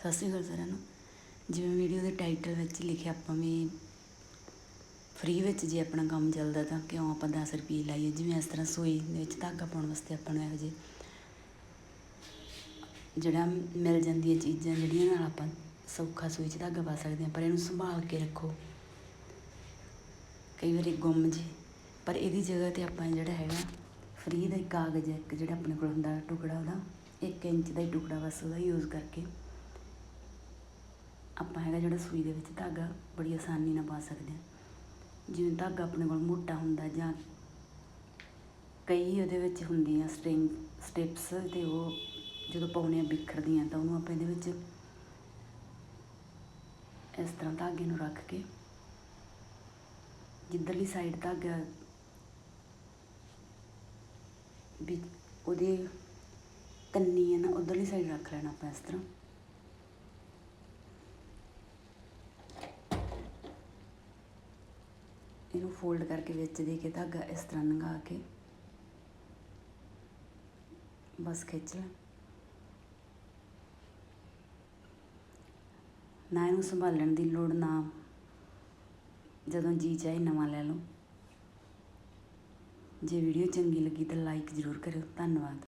ਸਤਿ ਸ਼੍ਰੀ ਅਕਾਲ ਸਾਰਿਆਂ ਨੂੰ। ਜਿਵੇਂ ਵੀਡੀਓ ਦੇ ਟਾਈਟਲ ਵਿੱਚ ਲਿਖਿਆ ਆਪਾਂ ਵੀ ਫ੍ਰੀ ਵਿੱਚ ਜੇ ਆਪਣਾ ਕੰਮ ਚੱਲਦਾ ਤਾਂ ਕਿਉਂ ਆਪਾਂ 10 ਰੁਪਏ ਲਾਈਏ? ਜਿਵੇਂ ਇਸ ਤਰ੍ਹਾਂ ਸੂਈ ਦੇ ਵਿੱਚ ਧਾਗਾ ਪਾਉਣ ਵਾਸਤੇ ਆਪਾਂ ਨੂੰ ਇਹੋ ਜਿਹੇ ਜਿਹੜਾ ਮਿਲ ਜਾਂਦੀਆਂ ਚੀਜ਼ਾਂ ਜਿਹੜੀਆਂ ਨਾਲ ਆਪਾਂ ਸੌਖਾ ਸੂਈ 'ਚ ਧਾਗਾ ਪਾ ਸਕਦੇ ਹਾਂ, ਪਰ ਇਹਨੂੰ ਸੰਭਾਲ ਕੇ ਰੱਖੋ। ਕਈ ਵਾਰੀ ਗੁੰਮ ਜੇ, ਪਰ ਇਹਦੀ ਜਗ੍ਹਾ ਤੇ ਆਪਾਂ ਜਿਹੜਾ ਹੈਗਾ ਫ੍ਰੀ ਦਾ ਕਾਗਜ਼ ਹੈ, ਇੱਕ ਜਿਹੜਾ ਆਪਣੇ ਕੋਲ ਹੁੰਦਾ ਟੁਕੜਾ ਉਹਦਾ 1 ਇੰਚ ਦਾ ਹੀ ਟੁਕੜਾ ਬਸ ਉਹਦਾ ਯੂਜ਼ ਕਰਕੇ ਆਪਾਂ ਹੈਗਾ ਜਿਹੜਾ ਸੂਈ ਦੇ ਵਿੱਚ ਧਾਗਾ ਬੜੀ ਆਸਾਨੀ ਨਾਲ ਪਾ ਸਕਦੇ ਹਾਂ। ਜਿਵੇਂ ਧਾਗਾ ਆਪਣੇ ਕੋਲ ਮੋਟਾ ਹੁੰਦਾ ਜਾਂ ਕਈ ਉਹਦੇ ਵਿੱਚ ਹੁੰਦੀਆਂ ਸਟ੍ਰਿੰਗ, ਸਟਿਪਸ ਤੇ ਉਹ ਜਦੋਂ ਪਾਉਣੇ ਆ ਬਿਖਰਦੀਆਂ ਤਾਂ ਉਹਨੂੰ ਆਪਾਂ ਇਹਦੇ ਵਿੱਚ ਇਸ ਤਰ੍ਹਾਂ ਧਾਗੇ ਨੂੰ ਰੱਖ ਕੇ ਜਿੱਧਰਲੀ ਸਾਈਡ ਧਾਗਾ ਵੀ ਉਹਦੇ ਕੰਨੀ ਹੈ ਨਾ ਉਧਰਲੀ ਸਾਈਡ ਰੱਖ ਲੈਣਾ ਆਪਾਂ ਇਸ ਤਰ੍ਹਾਂ। ਇਹਨੂੰ ਫੋਲਡ ਕਰਕੇ ਵਿੱਚ ਦੇ ਕੇ ਧਾਗਾ ਇਸ ਤਰ੍ਹਾਂ ਲੰਘਾ ਕੇ ਬਸ ਖਿੱਚ ਲੈ। ਨਾ ਇਹਨੂੰ ਸੰਭਾਲਣ ਦੀ ਲੋੜ, ਨਾ ਜਦੋਂ ਜੀ ਚਾਹੇ ਨਵਾਂ ਲੈ ਲਓ। ਜੇ ਵੀਡੀਓ ਚੰਗੀ ਲੱਗੀ ਤਾਂ ਲਾਈਕ ਜ਼ਰੂਰ ਕਰਿਓ। ਧੰਨਵਾਦ।